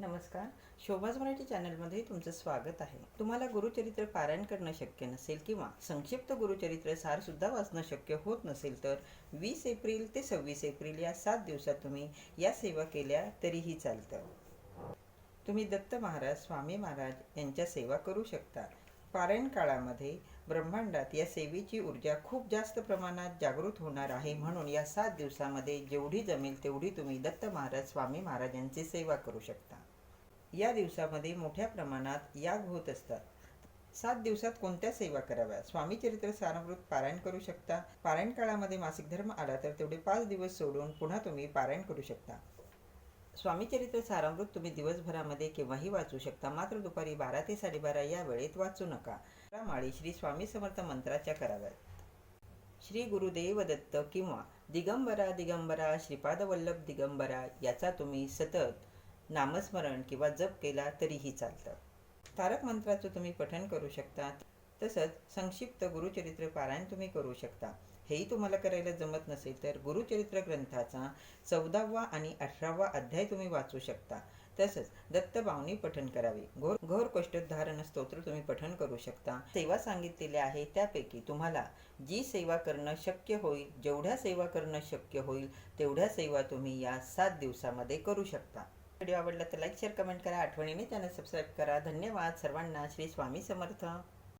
नमस्कार. शोभाज मराठी चॅनलमध्ये तुमचं स्वागत आहे. तुम्हाला गुरुचरित्र पारायण करणं शक्य नसेल किंवा संक्षिप्त गुरुचरित्र सारसुद्धा वाचणं शक्य होत नसेल तर वीस एप्रिल ते सव्वीस एप्रिल या सात दिवसात तुम्ही या सेवा केल्या तरीही चालतं. तुम्ही दत्त महाराज स्वामी महाराज यांच्या सेवा करू शकता. पारायण काळामध्ये ब्रह्मांडात या सेवेची ऊर्जा खूप जास्त प्रमाणात जागृत होणार आहे म्हणून या सात दिवसामध्ये जेवढी जमेल तेवढी तुम्ही दत्त महाराज स्वामी महाराजांची सेवा करू शकता. या दिवसामध्ये मोठ्या प्रमाणात याग होत असतात. सात दिवसात कोणत्या सेवा कराव्या स्वामी चरित्र सारामृत पारायण करू शकता. पारायण काळामध्ये मासिक धर्म आला तर तेवढे पाच दिवस सोडून पुन्हा तुम्ही पारायण करू शकता. स्वामीचरित्र सारामृत तुम्ही दिवसभरामध्ये केव्हाही वाचू शकता. मात्र दुपारी बारा ते साडेबारा या वेळेत वाचू नका. अकरा माळी श्री स्वामी समर्थ मंत्राच्या कराव्यात. श्री गुरुदेव दत्त किंवा दिगंबरा दिगंबरा श्रीपादवल्लभ दिगंबरा याचा तुम्ही सतत नामस्मरण किंवा जप केला तरीही चालतं. तारक मंत्राचं तुम्ही पठण करू शकता. तसंच संक्षिप्त गुरुचरित्र पारायण तुम्ही करू शकता. हेही तुम्हाला करायला जमत नसेल तर गुरुचरित्र ग्रंथाचा चौदावा आणि अठरावा अध्याय तुम्ही वाचू शकता. तसंच दत्तबावनी पठण करावे. घोर घोर कष्टोद्धारण स्तोत्र तुम्ही पठण करू शकता. सेवा सांगितलेल्या आहे त्यापैकी तुम्हाला जी सेवा करणं शक्य होईल जेवढ्या सेवा करणं शक्य होईल तेवढ्या सेवा तुम्ही या सात दिवसामध्ये करू शकता. व्हिडिओ आवडला तर लाईक शेअर कमेंट करा. आठवणीने त्यांना सबस्क्राईब करा. धन्यवाद. सर्वांना श्री स्वामी समर्थ.